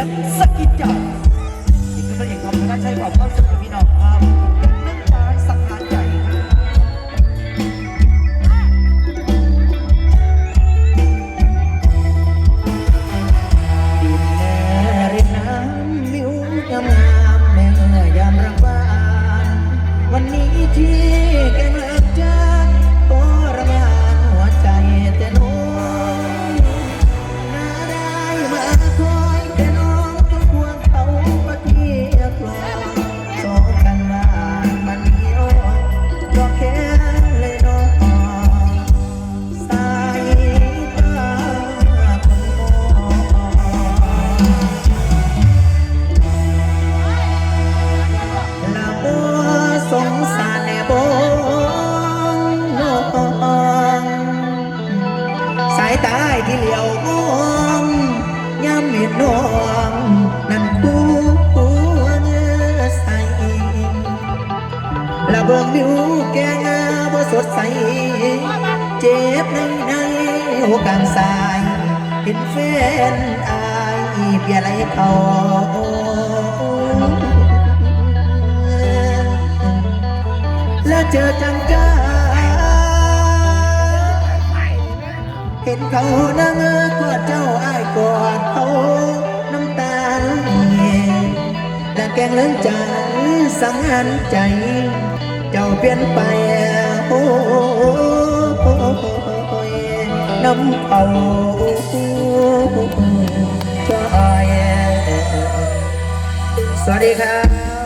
ยงสะกิดใจอีกคือพระเอกของพระใช้ความเข้าสุข ลาบสงสารแน่บน้องสายตาที่เหลียวมองย้ำเห็นน้องนั่นผู้หัวเนื้อใสละเบิ่งวิวแกงาบ่สดใส เจ็บในในหัวกลางสายเห็นแฟนอา ยเบียร์ไหลเขา แล้วเจอจังกาเห็นเขานั่งกอดเจ้าอ้ายกอดเขาน้ำตาเงียแต่แกงเลื่อนใจสังหันใจ เจ้าเปลี่ยนไปโอ้ยน้ำเอา วัสดีครับ